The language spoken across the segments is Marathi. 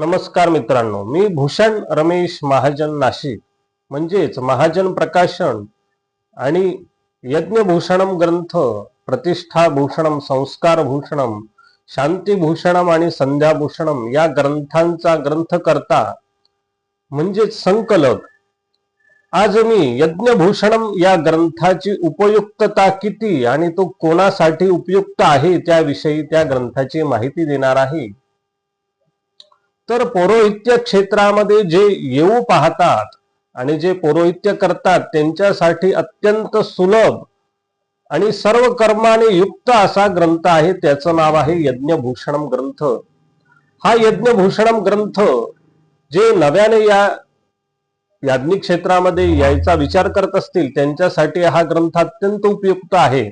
नमस्कार मित्रांनो मी भूषण रमेश महाजन नाशिक. म्हणजेच महाजन प्रकाशन आणि यज्ञभूषणम ग्रंथ प्रतिष्ठा भूषणम संस्कार भूषणम शांतीभूषणम आणि संध्याभूषणम या ग्रंथांचा ग्रंथकर्ता म्हणजेच संकलक. आज मी यज्ञभूषणम या ग्रंथाची उपयुक्तता किती आणि तो कोणासाठी उपयुक्त आहे त्याविषयी त्या ग्रंथाची माहिती देणार आहे. तर पौरोहित्य क्षेत्रामध्ये जे येऊ पाहतात आणि जे पौरोहित्य करतात त्यांच्यासाठी अत्यंत सुलभ आणि सर्व कर्माने युक्त असा ग्रंथ आहे. त्याचं नाव आहे यज्ञभूषणम ग्रंथ. हा यज्ञभूषणम ग्रंथ जे नव्याने या याज्ञिक क्षेत्रामध्ये यायचा विचार करत असतील त्यांच्यासाठी हा ग्रंथ अत्यंत उपयुक्त आहे.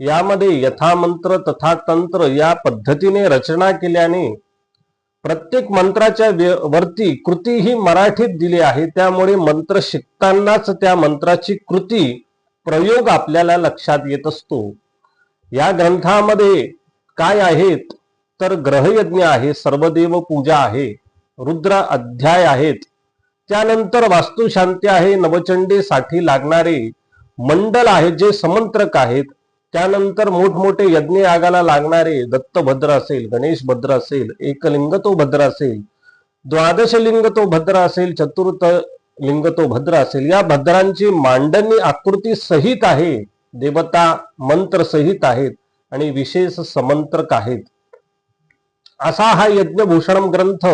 यामध्ये यथामंत्र तथा तंत्र या पद्धतीने रचना केल्याने प्रत्येक मंत्राच्या वरती कृती ही मराठीत दिली आहे. त्यामुळे मंत्र शिकतानाच त्या मंत्राची कृती प्रयोग आपल्याला लक्षात येत असतो. या ग्रंथामध्ये काय आहेत? तर ग्रहयज्ञ आहे सर्वदेव पूजा आहे रुद्र अध्याय आहेत. त्यानंतर वास्तुशांती आहे नवचंडीसाठी लागणारे मंडल आहेत जे समंत्रक आहेत. त्यानंतर मोठमोठे यज्ञ यागाला लागणारे दत्तभद्र असेल गणेश भद्र असेल एकलिंग तो भद्र असेल द्वादश लिंग तो भद्र असेल चतुर्थ लिंग तो भद्र असेल या भद्रांची मांडणी आकृती सहित आहे देवता मंत्र सहित आहेत आणि विशेष समंत्रक आहेत. असा हा यज्ञभूषणम ग्रंथ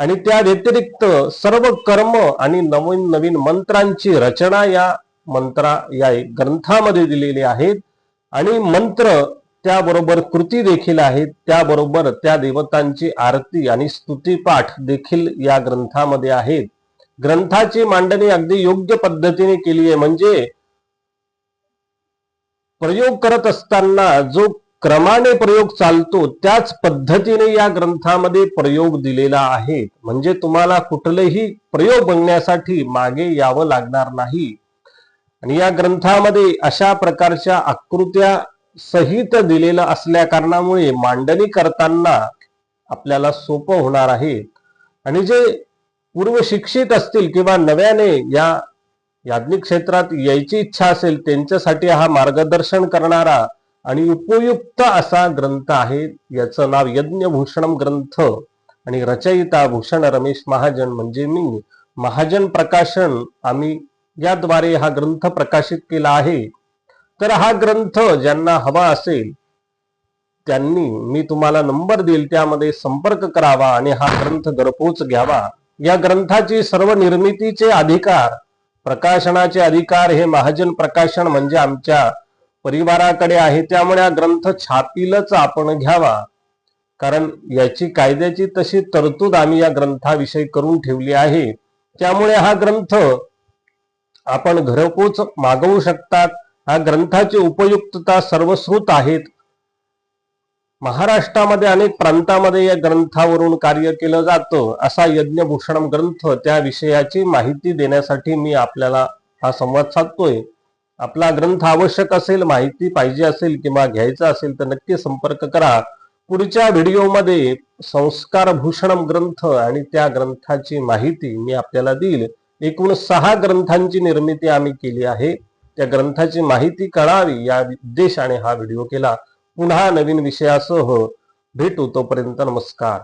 आणि त्या व्यतिरिक्त सर्व कर्म आणि नवीन नवीन मंत्रांची रचना या मंत्रा या ग्रंथामध्ये दिलेली आहेत. आणि मंत्र त्याबरोबर कृती देखील आहेत. त्याबरोबर त्या देवतांची आरती आणि स्तुतीपाठ देखील या ग्रंथामध्ये आहेत. ग्रंथाची मांडणी अगदी योग्य पद्धतीने केली आहे. म्हणजे प्रयोग करत असताना जो क्रमाने प्रयोग चालतो त्याच पद्धतीने या ग्रंथामध्ये प्रयोग दिलेला आहे. म्हणजे तुम्हाला कुठलेही प्रयोग बघण्यासाठी मागे यावं लागणार नाही. आणि या ग्रंथामध्ये अशा प्रकारच्या आकृत्या सहित दिलेलं असल्या कारणामुळे मांडणी करताना आपल्याला सोपं होणार आहे. आणि जे पूर्व शिक्षित असतील किंवा नव्याने या याज्ञिक क्षेत्रात यायची इच्छा असेल त्यांच्यासाठी हा मार्गदर्शन करणारा आणि उपयुक्त असा ग्रंथ आहे. याचं नाव यज्ञभूषणम ग्रंथ आणि रचयिता भूषण रमेश महाजन म्हणजे मी. महाजन प्रकाशन आम्ही याद्वारे हा ग्रंथ प्रकाशित केला आहे. तर हा ग्रंथ ज्यांना हवा असेल त्यांनी मी तुम्हाला नंबर देईल त्यामध्ये संपर्क करावा आणि हा ग्रंथ घरपोच घ्यावा. या ग्रंथाची सर्व निर्मितीचे अधिकार प्रकाशनाचे अधिकार हे महाजन प्रकाशन म्हणजे आमच्या परिवाराकडे आहे. त्यामुळे हा ग्रंथ छापीलच आपण घ्यावा. कारण याची कायद्याची तशी तरतूद आम्ही या ग्रंथाविषयी करून ठेवली आहे. त्यामुळे हा ग्रंथ आपण घरपोच मागवू शकतात. हा ग्रंथाची उपयुक्तता सर्वश्रुत आहेत. महाराष्ट्रामध्ये अनेक प्रांतामध्ये या ग्रंथावरून कार्य केलं जातं असा यज्ञभूषण ग्रंथ त्या विषयाची माहिती देण्यासाठी मी आपल्याला हा संवाद साधतोय. आपला ग्रंथ आवश्यक असेल माहिती पाहिजे असेल किंवा घ्यायचा असेल तर नक्की संपर्क करा. पुढच्या व्हिडिओमध्ये संस्कार भूषणम ग्रंथ आणि त्या ग्रंथाची माहिती मी आपल्याला देईल. एकूण सहा ग्रंथांची निर्मिती आम्ही केली आहे. त्या ग्रंथाची माहिती कळावी या उद्देशाने हा व्हिडिओ केला. पुन्हा नवीन विषयासह भेटू तोपर्यंत नमस्कार.